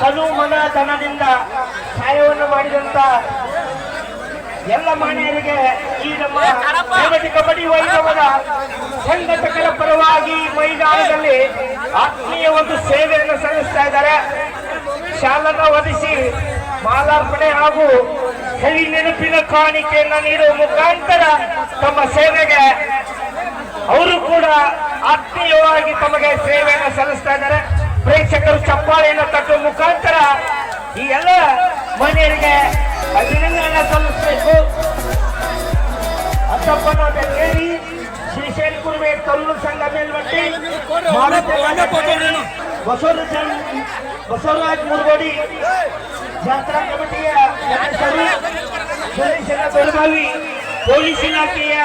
ತನು ಮನ ಧನದಿಂದ ಸಹಾಯವನ್ನು ಮಾಡಿದಂತ ಎಲ್ಲ ಮಾನ್ಯರಿಗೆ ಈ ನಮ್ಮ ಕಬಡ್ಡಿ ವೈಭವದ ಸಂಘಟಕರ ಪರವಾಗಿ ಮೈದಾನದಲ್ಲಿ ಆತ್ಮೀಯ ಒಂದು ಸೇವೆಯನ್ನು ಸಲ್ಲಿಸ್ತಾ ಇದ್ದಾರೆ. ಶಾಲನ ಒದಿಸಿ ಮಾಲಾರ್ಪಣೆ ಹಾಗೂ ಕವಿ ನೆನಪಿನ ಕಾಣಿಕೆಯನ್ನು ನೀಡುವ ಮುಖಾಂತರ ತಮ್ಮ ಸೇವೆಗೆ ಅವರು ಕೂಡ ಆತ್ಮೀಯವಾಗಿ ತಮಗೆ ಸೇವೆಯನ್ನು ಸಲ್ಲಿಸ್ತಾ ಕಲ್ಲು ಸಂಘ ಮೇಲ್ಮಟ್ಟಿ ಬಸವರಾಜ ಬಸವರಾಜ್ ಮುರುಗೋಡಿ ಜಾತ್ರಾ ಕಮಿಟಿಯ ಸದಸ್ಯರ ಬೆಳಗಾವಿ ಪೊಲೀಸ್ ಇಲಾಖೆಯ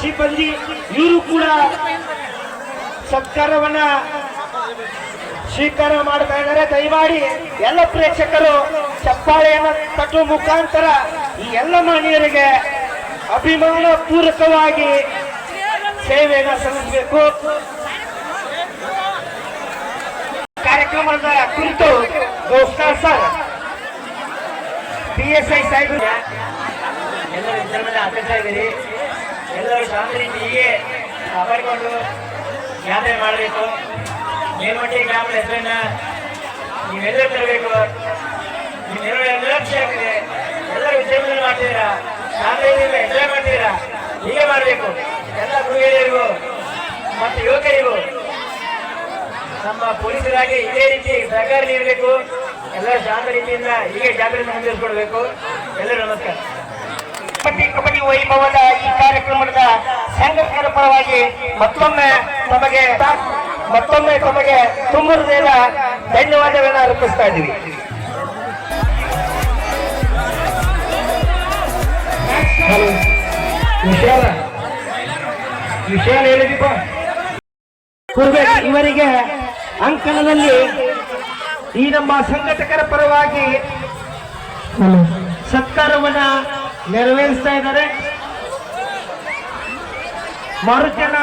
ಸಿಬ್ಬಂದಿ ಇವರು ಕೂಡ ಸತ್ಕಾರವನ್ನ ಸ್ವೀಕಾರ ಮಾಡ್ತಾ ಇದ್ದಾರೆ. ದಯಮಾಡಿ ಎಲ್ಲ ಪ್ರೇಕ್ಷಕರು ಚಪ್ಪಾಳೆಯನ್ನು ತಟ್ಟುವ ಮುಖಾಂತರ ಈ ಎಲ್ಲ ಮಾನ್ಯರಿಗೆ ಅಭಿಮಾನ ಪೂರಕವಾಗಿ ಸೇವೆಯನ್ನು ಸಲ್ಲಿಸಬೇಕು. ಕಾರ್ಯಕ್ರಮದ ಕುರಿತು ಘೋಷಣಾ ಸರ್. ಪಿ ಎಸ್ ಐ ವಿಜೃಂಭಣೆ ಆಚರಿಸ್ತಾ ಇದ್ದೀರಿ. ಎಲ್ಲರೂ ಶಾಂತ ರೀತಿಗೆ ಕಾಪಾಡಿಕೊಂಡು ಯಾತ್ರೆ ಮಾಡಬೇಕು. ಮೇಲ್ಮಟ್ಟಿ ಗ್ರಾಮದ ಹೆಸರನ್ನ ನೀವೆಲ್ಲರೂ ತರಬೇಕು. ಎಲ್ಲ ಖುಷಿ ಆಗ್ತಿದೆ ಎಲ್ಲರೂ ವಿಜೃಂಭಣೆ ಮಾಡ್ತೀರಾ ಶಾಂತ ಎಂಜಾಯ್ ಮಾಡ್ತಿದ್ದೀರಾ? ಹೀಗೆ ಮಾಡಬೇಕು. ಎಲ್ಲ ಗೃಹಿಣಿಯರಿಗೂ ಮತ್ತು ಯುವಕರಿಗೂ ನಮ್ಮ ಪೊಲೀಸರಾಗಿ ಇದೇ ರೀತಿ ಸಹಕಾರ ನೀಡಬೇಕು. ಎಲ್ಲ ಶಾಂತ ರೀತಿಯಿಂದ ಹೀಗೆ ಜಾಗೃತಿ ಮುಂದುವರಿಸಿಕೊಡ್ಬೇಕು. ಎಲ್ಲರೂ ನಮಸ್ಕಾರ. ಕಬಡ್ಡಿ ಕಬಡ್ಡಿ ವೈಭವದ ಈ ಕಾರ್ಯಕ್ರಮದ ಸಂಘಟಕರ ಪರವಾಗಿ ಮತ್ತೊಮ್ಮೆ ತಮಗೆ ಮತ್ತೊಮ್ಮೆ ತಮಗೆ ತುಂಬ ಹೃದಯದ ಧನ್ಯವಾದಗಳನ್ನ ಅರ್ಪಿಸ್ತಾ ಇದ್ದೀವಿ. ವಿಶಾಲ ಹೇಳಿದೀಪ. ಕುರ್ಬೇಕು ಇವರಿಗೆ ಅಂಕಣದಲ್ಲಿ ಈ ನಮ್ಮ ಸಂಘಟಕರ ಪರವಾಗಿ ಸತ್ಕಾರವನ್ನ ನೆರವೇರಿಸ್ತಾ ಇದ್ದಾರೆ. ಮರುಜನ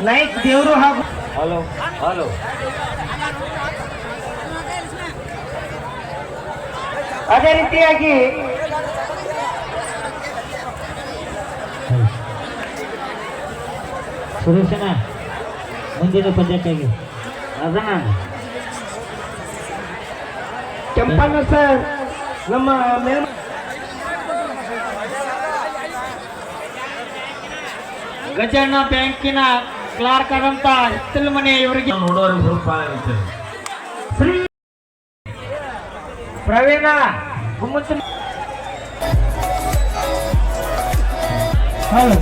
ನಾಯಕ್ ದೇವರು ಹಾಗೂ ಹಲೋ ಹಲೋ. ಅದೇ ರೀತಿಯಾಗಿ ಸುರೇಶನ ಮುಂದಿನ ಪಂಚಾಯತಿಗೆ ಅದನ್ನ ಕೆಂಪಣ್ಣ ಸರ್ ನಮ್ಮ ಮೇಲ್ ಗಜಣ್ಣ ಬ್ಯಾಂಕಿನ ಕ್ಲಾರ್ಕ್ ಆದಂತ ಹಿತ್ತಲ ಮನೆ ಇವರಿಗೆ ನೋಡೋರಿಗೆ ಸ್ವಲ್ಪ ಶ್ರೀ ಪ್ರವೀಣ ಗುಮ್ಮತ್ತ ಹೌದು.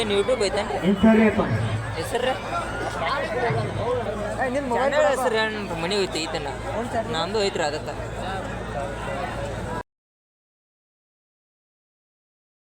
ಏನು ಯೂಟ್ಯೂಬ್ ಐತೆ? ಹೆಸರ ಹೆಸರು ಮೊಬೈಲ್ ಹೆಸರು ಏನು ಮನೆ ಐತೆ ಐತನ ನಂದು ಐತ್ರಿ ಅದಕ್ಕೆ.